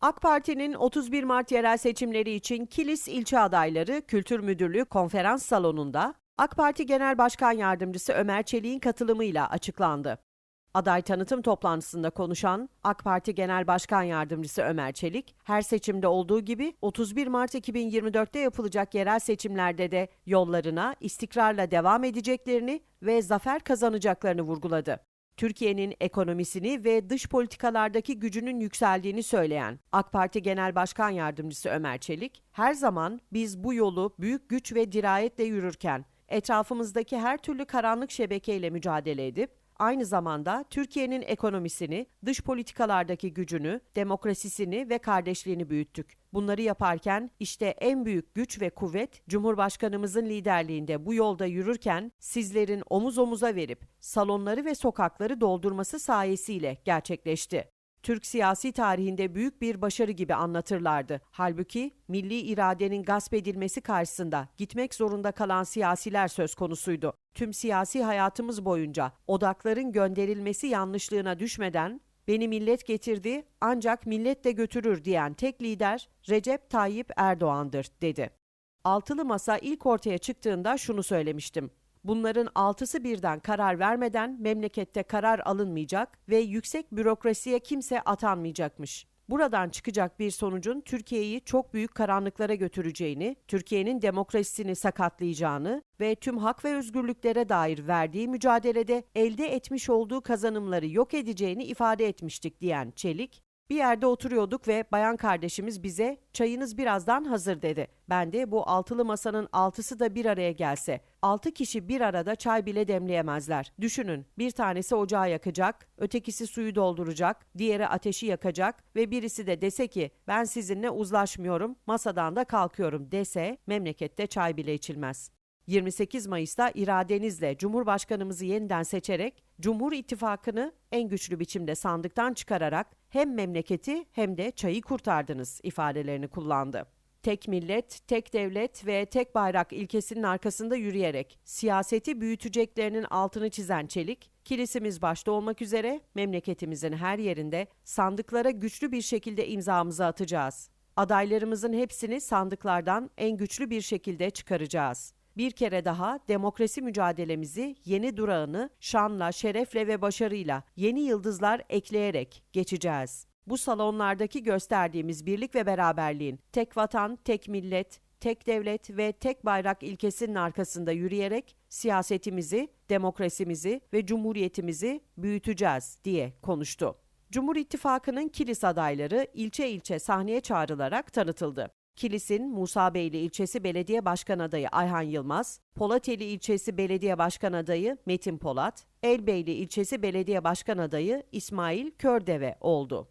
AK Parti'nin 31 Mart yerel seçimleri için Kilis ilçe adayları Kültür Müdürlüğü konferans salonunda AK Parti Genel Başkan Yardımcısı Ömer Çelik'in katılımıyla açıklandı. Aday tanıtım toplantısında konuşan AK Parti Genel Başkan Yardımcısı Ömer Çelik, her seçimde olduğu gibi 31 Mart 2024'te yapılacak yerel seçimlerde de yollarına istikrarla devam edeceklerini ve zafer kazanacaklarını vurguladı. Türkiye'nin ekonomisini ve dış politikalardaki gücünün yükseldiğini söyleyen AK Parti Genel Başkan Yardımcısı Ömer Çelik, her zaman biz bu yolu büyük güç ve dirayetle yürürken etrafımızdaki her türlü karanlık şebekeyle mücadele edip aynı zamanda Türkiye'nin ekonomisini, dış politikalardaki gücünü, demokrasisini ve kardeşliğini büyüttük. Bunları yaparken işte en büyük güç ve kuvvet Cumhurbaşkanımızın liderliğinde bu yolda yürürken sizlerin omuz omuza verip salonları ve sokakları doldurması sayesiyle gerçekleşti. Türk siyasi tarihinde büyük bir başarı gibi anlatırlardı. Halbuki milli iradenin gasp edilmesi karşısında gitmek zorunda kalan siyasiler söz konusuydu. Tüm siyasi hayatımız boyunca odakların gönderilmesi yanlışlığına düşmeden beni millet getirdi ancak millet de götürür diyen tek lider Recep Tayyip Erdoğan'dır dedi. Altılı Masa ilk ortaya çıktığında şunu söylemiştim. Bunların altısı birden karar vermeden memlekette karar alınmayacak ve yüksek bürokrasiye kimse atanmayacakmış. Buradan çıkacak bir sonucun Türkiye'yi çok büyük karanlıklara götüreceğini, Türkiye'nin demokrasisini sakatlayacağını ve tüm hak ve özgürlüklere dair verdiği mücadelede elde etmiş olduğu kazanımları yok edeceğini ifade etmiştik diyen Çelik, bir yerde oturuyorduk ve bayan kardeşimiz bize çayınız birazdan hazır dedi. Ben de bu altılı masanın altısı da bir araya gelse, altı kişi bir arada çay bile demleyemezler. Düşünün bir tanesi ocağı yakacak, ötekisi suyu dolduracak, diğeri ateşi yakacak ve birisi de dese ki ben sizinle uzlaşmıyorum, masadan da kalkıyorum dese memlekette çay bile içilmez. 28 Mayıs'ta iradenizle Cumhurbaşkanımızı yeniden seçerek Cumhur İttifakı'nı en güçlü biçimde sandıktan çıkararak hem memleketi hem de çayı kurtardınız ifadelerini kullandı. Tek millet, tek devlet ve tek bayrak ilkesinin arkasında yürüyerek siyaseti büyüteceklerinin altını çizen Çelik, kilisimiz başta olmak üzere memleketimizin her yerinde sandıklara güçlü bir şekilde imzamızı atacağız. Adaylarımızın hepsini sandıklardan en güçlü bir şekilde çıkaracağız bir kere daha demokrasi mücadelemizi yeni durağını şanla, şerefle ve başarıyla yeni yıldızlar ekleyerek geçeceğiz. Bu salonlardaki gösterdiğimiz birlik ve beraberliğin tek vatan, tek millet, tek devlet ve tek bayrak ilkesinin arkasında yürüyerek siyasetimizi, demokrasimizi ve cumhuriyetimizi büyüteceğiz diye konuştu. Cumhur İttifakı'nın kilis adayları ilçe ilçe sahneye çağrılarak tanıtıldı. Kilis'in Musabeyli ilçesi belediye başkan adayı Ayhan Yılmaz, Polateli ilçesi belediye başkan adayı Metin Polat, Elbeyli ilçesi belediye başkan adayı İsmail Kördeve oldu.